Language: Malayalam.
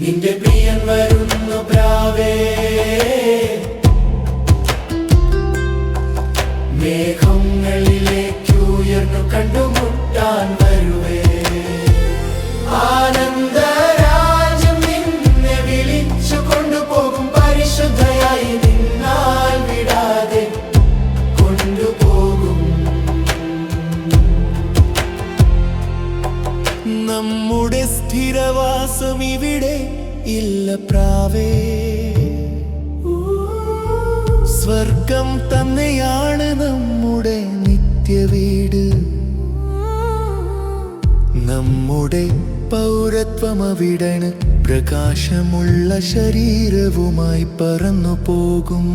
നിന്റെ പ്രിയൻ വരുന്നു പ്രാവേ. മേഘങ്ങളിലേക്കുയർന്നു കണ്ടുമുട്ടാൻ വരുവേ. നമ്മുടെ സ്ഥിരവാസം ഇവിടെ ഇല്ല പ്രാവേ. സ്വർഗം തന്നെയാണ് നമ്മുടെ നിത്യവീട്. നമ്മുടെ പൗരത്വം അവിടണ് പ്രകാശമുള്ള ശരീരവുമായി പറന്നു പോകും